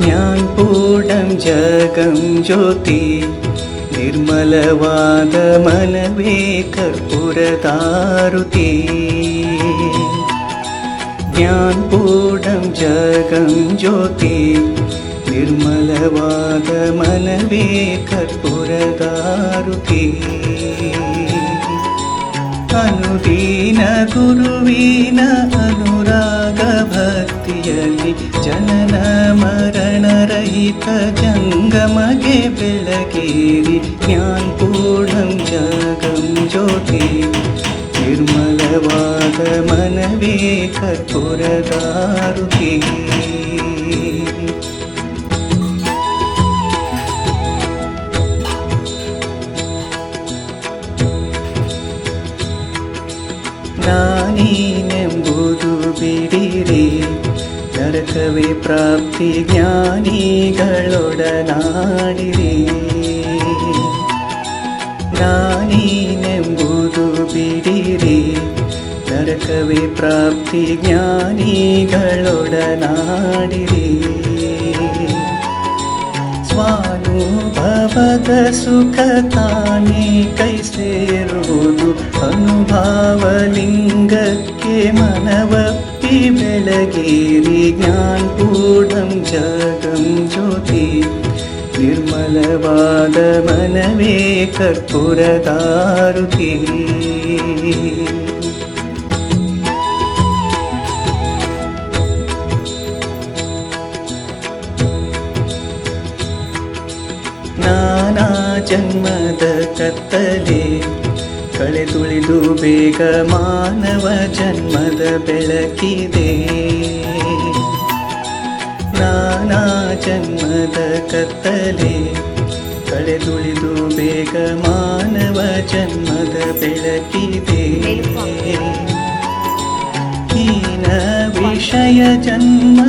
ഞാൻ പൂടം ജഗം ജ്യോതി നിർമ്മലവാദമലവേ കർപ്പുരതാരുതി. ഞാൻ പൂടം ജഗം ജ്യോതി നിർമ്മലവാദമലവേ കർപ്പുരതാരുതി. അനുദീന ഗുരുവീന അനുരാഗഭക്തി ಗುರುವಿನ ಅನುರಾಗ ಭಕ್ತಿಯಲ್ಲಿ ಜನನ ಮರಣ ರಹಿತ ಜಂಗಮಗೆ ಬೆಳಗೇರಿ ಜ್ಞಾನ್ ಪೂರ್ಣಂ ಜಗಂ ಜ್ಯೋತಿ ನಿರ್ಮಲವಾದ ಮನವೇ ಕರ್ಪೂರದಾರುತಿ ನಾನೀನೆಂಬುದು कविप्राप्ति ज्ञानीडना ज्ञानीम्बुदुडिरे तर् कविप्राप्ति ज्ञानीडनाडिरि स्वानुभवद सुखतानि कैसेरु अनुभवलिङ्गके मानव निर्मलगिरि ज्ञानपूर्णं जगं ज्योति निर्मलवादमनमे कर्पुरदारुकी नानाजन्मद कर्तरि ಕಳೆದುಳಿದು ಬೇಗ ಮಾನವ ಜನ್ಮದ ಬೆಳಕಿದೆ ನಾನಾ ಜನ್ಮದ ಕತ್ತಲೆ ಕಳೆದುಳಿದು ಬೇಗ ಮಾನವ ಜನ್ಮದ ಬೆಳಕಿದೆ ಹೀನ ವಿಷಯ ಜನ್ಮ